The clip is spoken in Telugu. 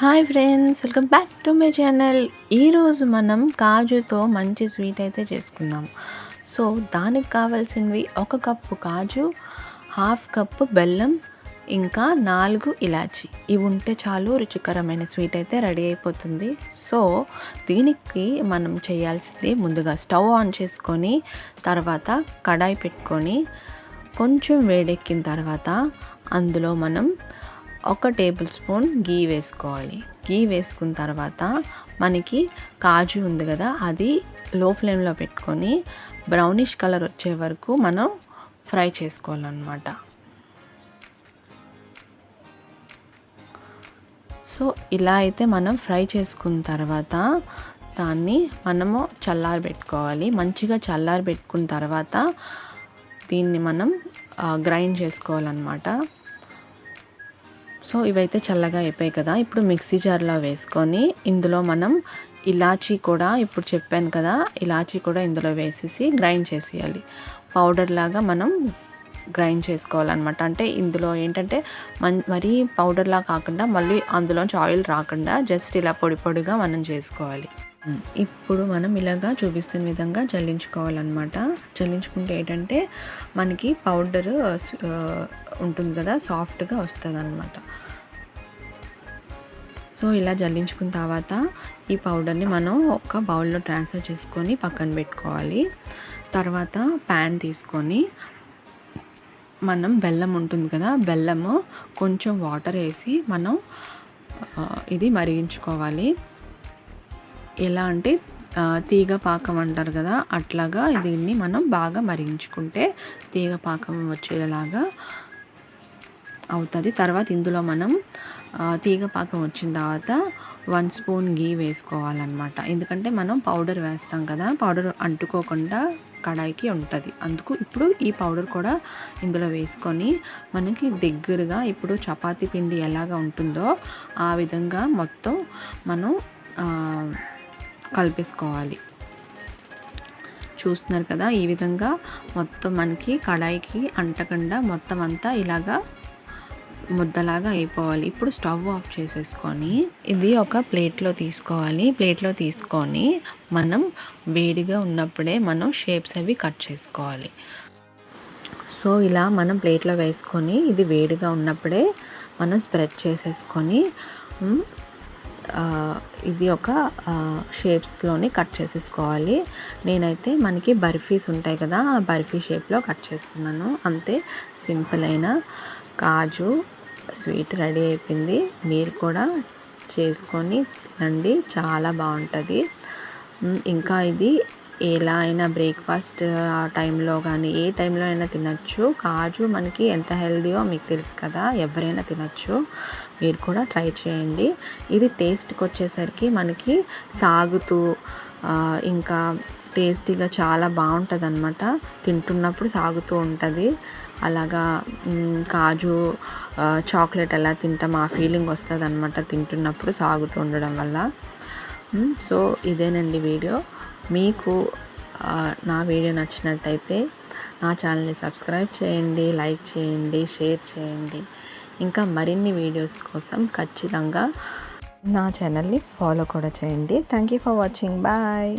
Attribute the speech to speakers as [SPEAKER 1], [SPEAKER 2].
[SPEAKER 1] Hi friends welcome back to my channel. ఈరోజు మనం కాజుతో మంచి స్వీట్ అయితే చేసుకుందాం. సో దానికి కావాల్సినవి ఒక కప్పు కాజు హాఫ్ కప్పు బెల్లం ఇంకా నాలుగు ఇలాచి. ఇవి ఉంటే చాలు రుచికరమైన స్వీట్ అయితే రెడీ అయిపోతుంది. సో దీనికి మనం చేయాల్సింది ముందుగా స్టవ్ ఆన్ చేసుకొని తర్వాత కడాయి పెట్టుకొని కొంచెం వేడెక్కిన తర్వాత అందులో మనం ఒక టేబుల్ స్పూన్ గీ వేసుకోవాలి. గీ వేసుకున్న తర్వాత మనకి కాజు ఉంది కదా అది లో ఫ్లేమ్లో పెట్టుకొని బ్రౌనిష్ కలర్ వచ్చే వరకు మనం ఫ్రై చేసుకోవాలన్నమాట. సో ఇలా అయితే మనం ఫ్రై చేసుకున్న తర్వాత దాన్ని మనము చల్లారి పెట్టుకోవాలి. మంచిగా చల్లారి పెట్టుకున్న తర్వాత దీన్ని మనం గ్రైండ్ చేసుకోవాలన్నమాట. సో ఇవైతే చల్లగా అయిపోయాయి కదా. ఇప్పుడు మిక్సీ జార్లో వేసుకొని ఇందులో మనం ఇలాచీ కూడా ఇప్పుడు చెప్పాను కదా ఇలాచీ కూడా ఇందులో వేసేసి గ్రైండ్ చేసేయాలి. పౌడర్ లాగా మనం గ్రైండ్ చేసుకోవాలన్నమాట. అంటే ఇందులో ఏంటంటే మన్ మరీ పౌడర్లా కాకుండా మళ్ళీ అందులోంచి ఆయిల్ రాకుండా జస్ట్ ఇలా పొడి పొడిగా మనం చేసుకోవాలి. ఇప్పుడు మనం ఇలాగా చూపిస్తున్న విధంగా జల్లించుకోవాలన్నమాట. జల్లించుకుంటే ఏంటంటే మనకి పౌడర్ ఉంటుంది కదా సాఫ్ట్గా వస్తుంది అనమాట సో ఇలా జల్లించుకున్న తర్వాత ఈ పౌడర్ని మనం ఒక బౌల్లో ట్రాన్స్ఫర్ చేసుకొని పక్కన పెట్టుకోవాలి. తర్వాత ప్యాన్ తీసుకొని మనం బెల్లం ఉంటుంది కదా బెల్లము కొంచెం వాటర్ వేసి మనం ఇది మరిగించుకోవాలి. ఎలా అంటే తీగ పాకం అంటారు కదా అట్లాగా దీన్ని మనం బాగా మరిగించుకుంటే తీగ పాకం వచ్చేలాగా అవుతుంది. తర్వాత ఇందులో మనం తీగ పాకం వచ్చిన తర్వాత వన్ స్పూన్ గీ వేసుకోవాలన్నమాట. ఎందుకంటే మనం పౌడర్ వేస్తాం కదా పౌడర్ అంటుకోకుండా కడాయికి ఉంటుంది. అందుకు ఇప్పుడు ఈ పౌడర్ కూడా ఇందులో వేసుకొని మనకి దగ్గరగా ఇప్పుడు చపాతీ పిండి ఎలాగ ఉంటుందో ఆ విధంగా మొత్తం మనం కలిపేసుకోవాలి. చూస్తున్నారు కదా ఈ విధంగా మొత్తం మనకి కడాయికి అంటకుండా మొత్తం అంతా ఇలాగా ముద్దలాగా అయిపోవాలి. ఇప్పుడు స్టవ్ ఆఫ్ చేసేసుకొని ఇది ఒక ప్లేట్లో తీసుకోవాలి. ప్లేట్లో తీసుకొని మనం వేడిగా ఉన్నప్పుడే మనం షేప్స్ అవి కట్ చేసుకోవాలి. సో ఇలా మనం ప్లేట్లో వేసుకొని ఇది వేడిగా ఉన్నప్పుడే మనం స్ప్రెడ్ చేసేసుకొని ఇది ఒక షేప్స్లోనే కట్ చేసేసుకోవాలి. నేనైతే మనకి బర్ఫీస్ ఉంటాయి కదా ఆ బర్ఫీ షేప్లో కట్ చేసుకున్నాను. అంతే సింపుల్ అయిన కాజు స్వీట్ రెడీ అయిపోయింది. మీరు కూడా చేసుకొని తినండి చాలా బాగుంటుంది. ఇంకా ఇది ఎలా అయినా బ్రేక్ఫాస్ట్ ఆ టైంలో కానీ ఏ టైంలో అయినా తినచ్చు. కాజు మనకి ఎంత హెల్దీయో మీకు తెలుసు కదా ఎవరైనా తినచ్చు. మీరు కూడా ట్రై చేయండి. ఇది టేస్ట్కి వచ్చేసరికి మనకి సాగుతూ ఇంకా టేస్టీగా చాలా బాగుంటుంది అనమాట తింటున్నప్పుడు సాగుతూ ఉంటుంది. అలాగా కాజు చాక్లెట్ ఎలా తింటాం ఆ ఫీలింగ్ వస్తుంది అనమాట తింటున్నప్పుడు సాగుతూ ఉండడం వల్ల. సో ఇదేనండి వీడియో. మీకు నా వీడియో నచ్చినట్టయితే నా ఛానల్ని సబ్స్క్రైబ్ చేయండి లైక్ చేయండి షేర్ చేయండి. ఇంకా మరిన్ని వీడియోస్ కోసం ఖచ్చితంగా నా ఛానల్ని ఫాలో కూడా చేయండి. Thank you for watching bye